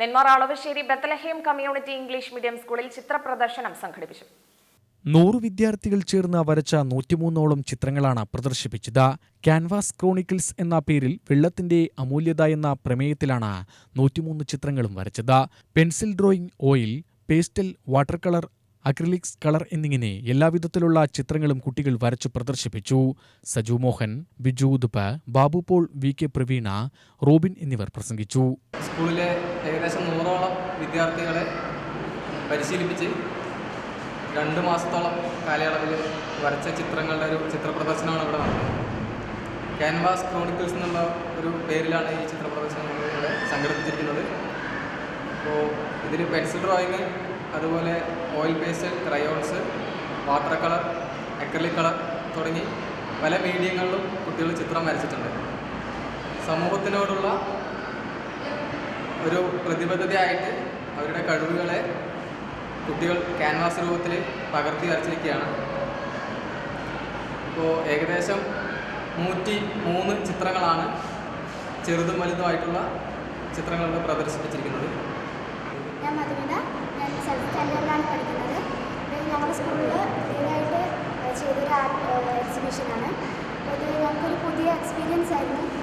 Nenmara Alavassery Bethlehem community English medium സ്കൂളിൽ ചിത്രപ്രദർശനം സംഘടിപ്പിച്ചു. നൂറ് വിദ്യാർത്ഥികൾ ചേർന്ന് വരച്ച നൂറ്റിമൂന്നോളം ചിത്രങ്ങളാണ് പ്രദർശിപ്പിച്ചത്. ക്യാൻവാസ് ക്രോണിക്കിൾസ് എന്ന പേരിൽ വെള്ളത്തിന്റെ അമൂല്യത എന്ന പ്രമേയത്തിലാണ് നൂറ്റിമൂന്ന് ചിത്രങ്ങളും വരച്ചത്. Pencil drawing oil pastel water colour acrylics colour എന്നിങ്ങനെ എല്ലാവിധത്തിലുള്ള ചിത്രങ്ങളും കുട്ടികൾ വരച്ചു പ്രദർശിപ്പിച്ചു. Saju Mohan Biju Uduppu Babu Paul V K Praveena Robin എന്നിവർ പ്രസംഗിച്ചു. സ്കൂളിലെ ഏകദേശം നൂറോളം വിദ്യാർത്ഥികളെ പരിശീലിപ്പിച്ച് രണ്ട് മാസത്തോളം കാലയളവിൽ വരച്ച ചിത്രങ്ങളുടെ ഒരു ചിത്രപ്രദർശനമാണ് ഇവിടെ നടന്നത് ക്യാൻവാസ് ക്രോണിക്കിൾസ് എന്നുള്ള ഒരു പേരിലാണ് ഈ ചിത്ര പ്രദർശനം ഇവിടെ സംഘടിപ്പിച്ചിരിക്കുന്നത്. അപ്പോൾ ഇതിൽ പെൻസിൽ ഡ്രോയിങ് അതുപോലെ oil paste crayons water colour acrylic colour തുടങ്ങി പല മീഡിയങ്ങളിലും കുട്ടികൾ ചിത്രം വരച്ചിട്ടുണ്ട്. സമൂഹത്തിനോടുള്ള ഒരു പ്രതിബദ്ധതയായിട്ട് അവരുടെ കഴിവുകളെ കുട്ടികൾ ക്യാൻവാസ് രൂപത്തിൽ പകർത്തി വരച്ചിരിക്കുകയാണ്. ഇപ്പോൾ ഏകദേശം നൂറ്റി മൂന്ന് ചിത്രങ്ങളാണ് ചെറുതും വലുതുമായിട്ടുള്ള ചിത്രങ്ങളിലൂടെ പ്രദർശിപ്പിച്ചിരിക്കുന്നത്. ഞാൻ മധുവിന ഞാൻ സെവൻത് സ്റ്റാൻഡേർഡിലാണ് എക്സിബിഷനാണ് ഞങ്ങൾക്കൊരു പുതിയ എക്സ്പീരിയൻസ് ആയിരുന്നു.